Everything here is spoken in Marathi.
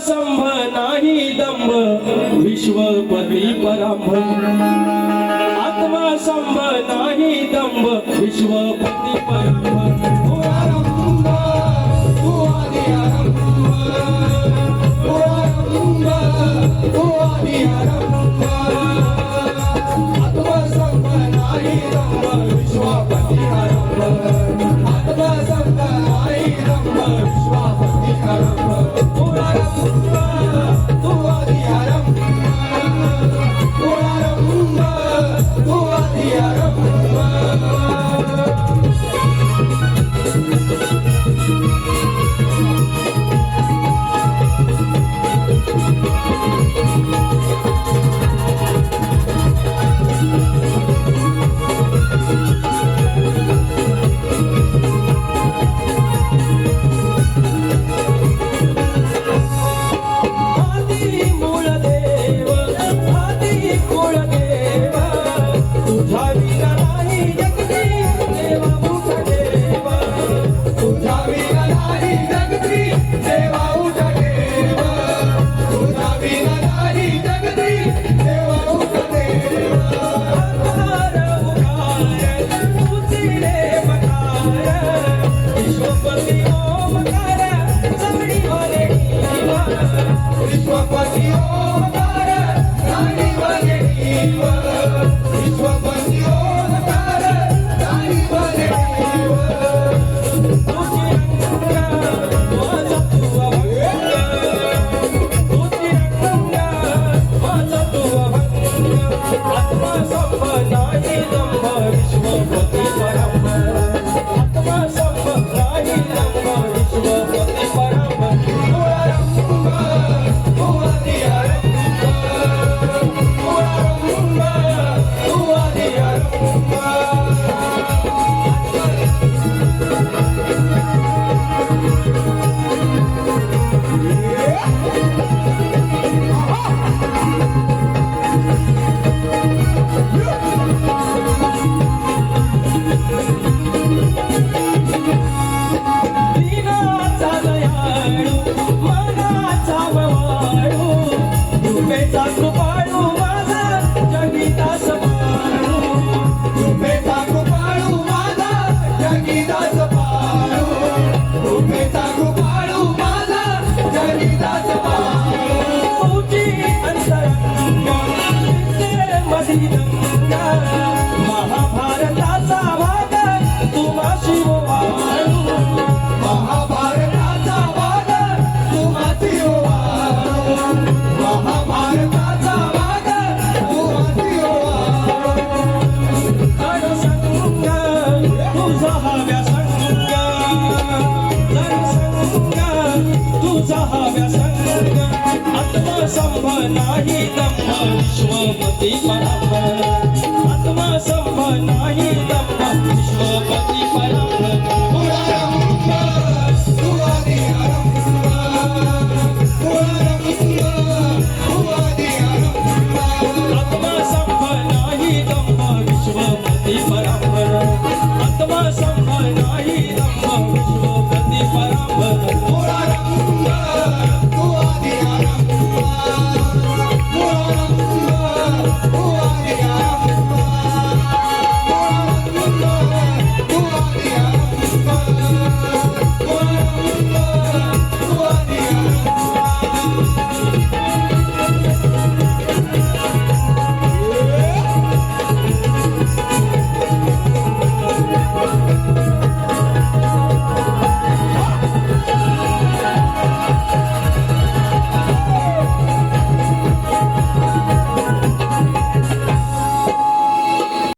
संभ नाही दंभ विश्वपती परांभ. आत्मा संभ नाही दंभ विश्वपती परांभ. was. तुझा हव्या संग आत्मसंभ नाही दम्म विश्वपती परांबर आत्मसंभ नाही दम्म विश्वपती परांबर